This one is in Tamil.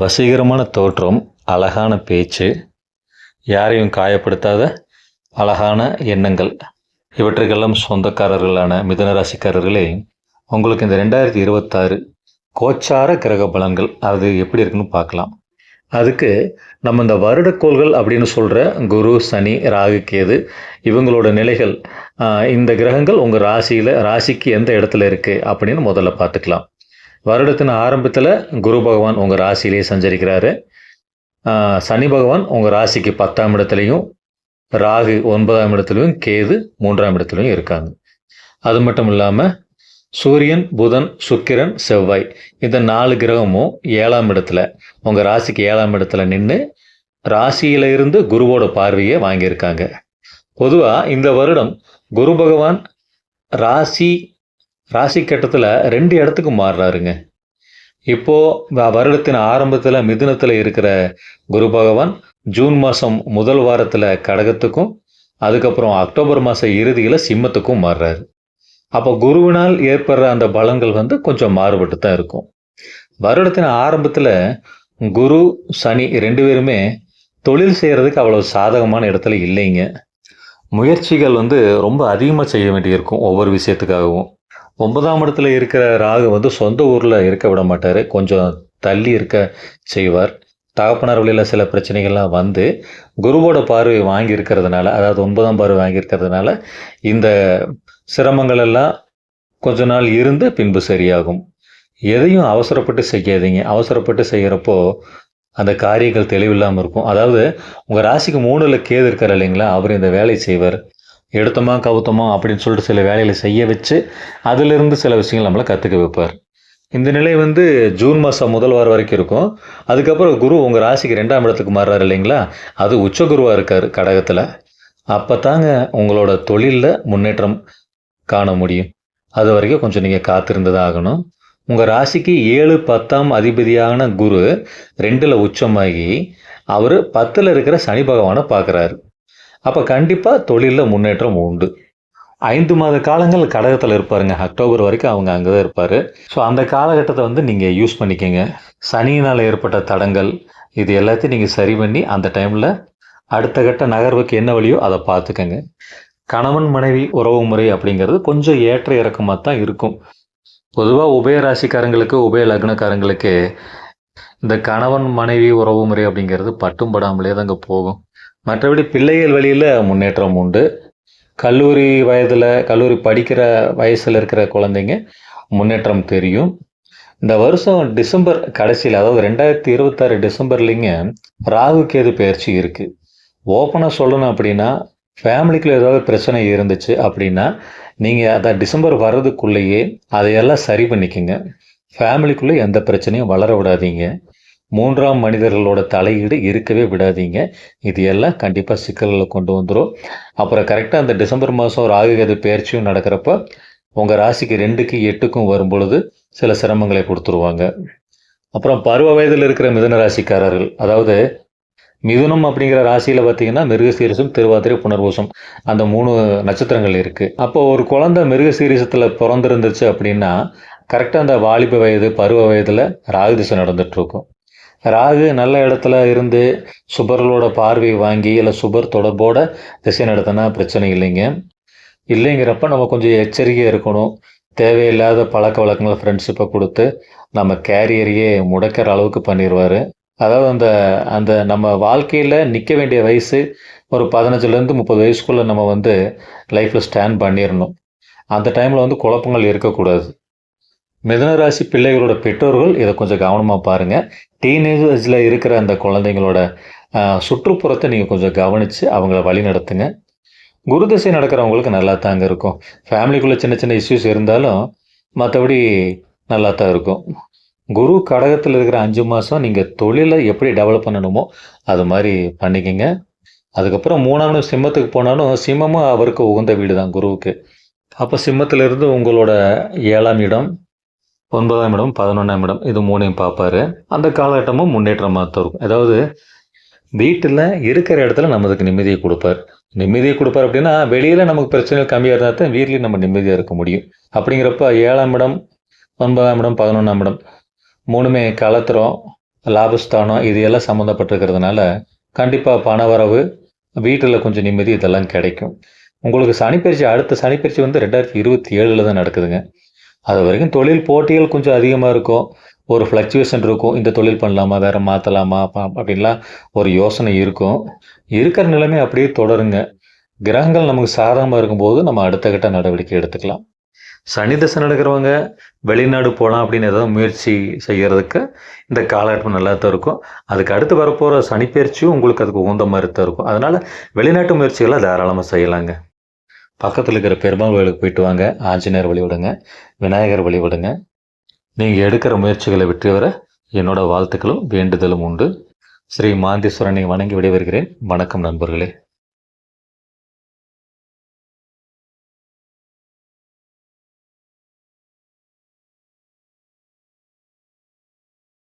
வசீகரமான தோற்றம் அழகான பேச்சு யாரையும் காயப்படுத்தாத அழகான எண்ணங்கள். இவற்றுக்கெல்லாம் சொந்தக்காரர்களான மிதனராசிக்காரர்களே உங்களுக்கு இந்த ரெண்டாயிரத்தி இருபத்தாறு கோச்சார கிரக பலன்கள் அது எப்படி இருக்குன்னு பார்க்கலாம். அதுக்கு நம்ம இந்த வருடக்கோள்கள் அப்படின்னு சொல்கிற குரு சனி ராகு கேது இவங்களோட நிலைகள் இந்த கிரகங்கள் உங்கள் ராசியில் ராசிக்கு எந்த இடத்துல இருக்குது அப்படின்னு முதல்ல பார்த்துக்கலாம். வருடத்தின் ஆரம்பத்தில் குரு பகவான் உங்கள் ராசியிலே சஞ்சரிக்கிறாரு. சனி பகவான் உங்கள் ராசிக்கு பத்தாம் இடத்துலையும் ராகு ஒன்பதாம் இடத்துலையும் கேது மூன்றாம் இடத்துலையும் இருக்காங்க. அது மட்டும் இல்லாமல் சூரியன் புதன் சுக்கிரன் செவ்வாய் இந்த நாலு கிரகமும் ஏழாம் இடத்துல உங்கள் ராசிக்கு ஏழாம் இடத்துல நின்று ராசியில இருந்து குருவோட பார்வையை வாங்கியிருக்காங்க. பொதுவாக இந்த வருடம் குரு பகவான் ராசி ராசி கட்டத்தில் ரெண்டு இடத்துக்கு மாறுறாருங்க. இப்போ வருடத்தின் ஆரம்பத்தில் மிதுனத்தில் இருக்கிற குரு பகவான் ஜூன் மாதம் முதல் வாரத்தில் கடகத்துக்கும் அதுக்கப்புறம் அக்டோபர் மாத இறுதியில் சிம்மத்துக்கும் மாறுறாரு. அப்போ குருவினால் ஏற்படுற அந்த பலங்கள் வந்து கொஞ்சம் மாறுபட்டு தான் இருக்கும். வருடத்தின் ஆரம்பத்தில் குரு சனி ரெண்டு பேருமே தொழில் செய்கிறதுக்கு அவ்வளோ சாதகமான இடத்துல இல்லைங்க. முயற்சிகள் வந்து ரொம்ப அதிகமாக செய்ய வேண்டியிருக்கும் ஒவ்வொரு விஷயத்துக்காகவும். ஒன்பதாம் இடத்துல இருக்கிற ராகு வந்து சொந்த ஊரில் இருக்க விட மாட்டார். கொஞ்சம் தள்ளி இருக்க செய்வார். தகப்பனார் வழியில் சில பிரச்சனைகள்லாம் வந்து குருவோட பார்வை வாங்கியிருக்கிறதுனால அதாவது ஒன்பதாம் பார்வை வாங்கியிருக்கிறதுனால இந்த சிரமங்கள் எல்லாம் கொஞ்ச நாள் இருந்து பின்பு சரியாகும். எதையும் அவசரப்பட்டு செய்யாதீங்க. அவசரப்பட்டு செய்கிறப்போ அந்த காரியங்கள் தெளிவில்லாமல் இருக்கும். அதாவது உங்கள் ராசிக்கு மூணில் கேது இருக்கார் இல்லைங்களா? அவர் இந்த வேலை செய்வார். எடுத்தோமா கவுத்தோமா அப்படின்னு சொல்லிட்டு சில வேலைகளை செய்ய வச்சு அதிலிருந்து சில விஷயங்கள் நம்மளை கற்றுக்க வைப்பார். இந்த நிலை வந்து ஜூன் மாதம் முதல் வாரம் வரைக்கும் இருக்கும். அதுக்கப்புறம் குரு உங்கள் ராசிக்கு ரெண்டாம் இடத்துக்கு மாறுறாரு இல்லைங்களா? அது உச்ச குருவாக இருக்கார் கடகத்தில். அப்போ தாங்க உங்களோட தொழிலில் முன்னேற்றம் காண முடியும். அது வரைக்கும் கொஞ்சம் நீங்கள் காத்திருந்து ஆகணும். உங்கள் ராசிக்கு ஏழு பத்தாம் அதிபதியான குரு ரெண்டில் உச்சமாகி அவர் பத்தில் இருக்கிற சனி பகவானை பார்க்குறாரு அப்போ கண்டிப்பாக தொழிலில் முன்னேற்றம் உண்டு. ஐந்து மாத காலங்கள் கடகத்தில் இருப்பாருங்க. அக்டோபர் வரைக்கும் அவங்க அங்கே தான் இருப்பார். ஸோ அந்த காலகட்டத்தை வந்து நீங்கள் யூஸ் பண்ணிக்கோங்க. சனியினால் ஏற்பட்ட தடங்கள் இது எல்லாத்தையும் நீங்கள் சரி பண்ணி அந்த டைமில் அடுத்த கட்ட நகர்வுக்கு என்ன வழியோ அதை பார்த்துக்கங்க. கணவன் மனைவி உறவு முறை அப்படிங்கிறது கொஞ்சம் ஏற்ற இறக்கமாக தான் இருக்கும். பொதுவாக உபய ராசிக்காரங்களுக்கு உபய லக்னக்காரங்களுக்கு இந்த கணவன் மனைவி உறவு முறை அப்படிங்கிறது பட்டும் படாமலே தாங்க போகும். மற்றபடி பிள்ளைகள் வழியில் முன்னேற்றம் உண்டு. கல்லூரி வயதில் கல்லூரி படிக்கிற வயசில் இருக்கிற குழந்தைங்க முன்னேற்றம் தெரியும். இந்த வருஷம் டிசம்பர் கடைசியில் அதாவது ரெண்டாயிரத்தி இருபத்தாறு டிசம்பர்லிங்க ராகு கேது பயிற்சி இருக்குது ஓப்பனாக சொல்லணும் அப்படின்னா ஃபேமிலிக்குள்ள ஏதாவது பிரச்சனை இருந்துச்சு அப்படின்னா நீங்கள் அதை டிசம்பர் வர்றதுக்குள்ளேயே அதையெல்லாம் சரி பண்ணிக்கோங்க. ஃபேமிலிக்குள்ளே எந்த பிரச்சனையும் வளர விடாதீங்க. மூன்றாம் மனிதர்களோட தலையீடு இருக்கவே விடாதீங்க. இது எல்லாம் கண்டிப்பாக சிக்கல்களை கொண்டு வந்துடும் அப்புறம் கரெக்டாக அந்த டிசம்பர் மாதம் ராகுகேது பயிற்சியும் நடக்கிறப்ப உங்கள் ராசிக்கு ரெண்டுக்கு எட்டுக்கும் வரும் பொழுது சில சிரமங்களை கொடுத்துருவாங்க. அப்புறம் பருவ வயதில் இருக்கிற மிதுன ராசிக்காரர்கள் அதாவது மிதுனம் அப்படிங்கிற ராசியில் பார்த்தீங்கன்னா மிருகசீரிசம் திருவாதிரை புனர்வோசம் அந்த மூணு நட்சத்திரங்கள் இருக்குது அப்போ ஒரு குழந்தை மிருகசீரிசத்தில் பிறந்திருந்துச்சு அப்படின்னா கரெக்டாக அந்த வாலிப வயது பருவ வயதில் ராகு திசை நடந்துகிட்ருக்கும் ராகு நல்ல இடத்துல இருந்து சுபர்களோட பார்வை வாங்கி இல்லை சுபர் தொடர்போட திசை நடத்தினா பிரச்சனை இல்லைங்க. இல்லைங்கிறப்ப நம்ம கொஞ்சம் எச்சரிக்கையாக இருக்கணும். தேவையில்லாத பழக்க வழக்கங்களை ஃப்ரெண்ட்ஷிப்பை கொடுத்து நம்ம கேரியரையே முடக்கிற அளவுக்கு பண்ணிடுவார் அதாவது அந்த அந்த நம்ம வாழ்க்கையில் நிற்க வேண்டிய வயசு ஒரு பதினஞ்சுலேருந்து முப்பது வயசுக்குள்ளே நம்ம வந்து லைஃப்பில் ஸ்டாண்ட் பண்ணிடணும் அந்த டைமில் வந்து குழப்பங்கள் இருக்கக்கூடாது. மிதனராசி பிள்ளைகளோட பெற்றோர்கள் இதை கொஞ்சம் கவனமாக பாருங்கள் டீனேஜில் இருக்கிற அந்த குழந்தைங்களோட சுற்றுப்புறத்தை நீங்கள் கொஞ்சம் கவனித்து அவங்கள வழி நடத்துங்க. குரு திசை நடக்கிறவங்களுக்கு நல்லா தாங்க இருக்கும். ஃபேமிலிக்குள்ளே சின்ன சின்ன இஷ்யூஸ் இருந்தாலும் மற்றபடி நல்லா தான் இருக்கும். குரு கடகத்தில் இருக்கிற அஞ்சு மாதம் நீங்கள் தொழிலை எப்படி டெவலப் பண்ணணுமோ அது மாதிரி பண்ணிக்கங்க. அதுக்கப்புறம் மூணாம் சிம்மத்துக்கு போனாலும் சிம்மமும் அவருக்கு உகந்த வீடு தான் குருவுக்கு. அப்போ சிம்மத்திலிருந்து உங்களோட ஏழாம் இடம் ஒன்பதாம் இடம் பதினொன்றாம் இடம் இது மூணையும் பார்ப்பாரு. அந்த காலகட்டமும் முன்னேற்றமாக தான் இருக்கும். அதாவது வீட்டில் இருக்கிற இடத்துல நம்மளுக்கு நிம்மதியை கொடுப்பார். நிம்மதியை கொடுப்பார் அப்படின்னா வெளியில் நமக்கு பிரச்சனைகள் கம்மியாக இருந்தால் தான் வீட்லேயும் நம்ம நிம்மதியாக இருக்க முடியும். அப்படிங்கிறப்ப ஏழாம் இடம் ஒன்பதாம் இடம் பதினொன்றாம் இடம் மூணுமே கலத்திரம் லாபஸ்தானம் இது எல்லாம் சம்மந்தப்பட்டிருக்கிறதுனால கண்டிப்பாக பணவரவு வீட்டில் கொஞ்சம் நிம்மதி இதெல்லாம் கிடைக்கும். உங்களுக்கு சனிப்பயிற்சி அடுத்த சனிப்பயிற்சி வந்து ரெண்டாயிரத்தி இருபத்தி ஏழில் தான் நடக்குதுங்க. அது வரைக்கும் தொழில் போட்டிகள் கொஞ்சம் அதிகமாக இருக்கும். ஒரு ஃப்ளக்சுவேஷன் இருக்கும். இந்த தொழில் பண்ணலாமா வேறு மாற்றலாமா அப்படின்லாம் ஒரு யோசனை இருக்கும். இருக்கிற நிலைமை அப்படியே தொடருங்க. கிரகங்கள் நமக்கு சாதகமாக இருக்கும்போது நம்ம அடுத்த கட்ட நடவடிக்கை எடுத்துக்கலாம். சனி தசை நடக்கிறவங்க வெளிநாடு போகலாம் அப்படின்னு ஏதாவது முயற்சி செய்கிறதுக்கு இந்த காலகட்டம் நல்லா தான் இருக்கும். அதுக்கு அடுத்து வரப்போகிற சனிப்பயிற்சியும் உங்களுக்கு அதுக்கு உகந்த மாதிரி தான் இருக்கும். அதனால் வெளிநாட்டு முயற்சிகளை தாராளமாக செய்யலாங்க. பக்கத்தில் இருக்கிற பெருமாள் கோயிலுக்கு போயிட்டு வாங்க. ஆஞ்சநேயர் வழிபடுங்க விநாயகர் வழிபடுங்க நீங்கள் எடுக்கிற முயற்சிகளை வெற்றி வர என்னோட வாழ்த்துக்களும் வேண்டுதலும் உண்டு. ஸ்ரீ மாந்தீஸ்வரனை வணங்கி விடைபெறுகிறேன். வணக்கம் நண்பர்களே.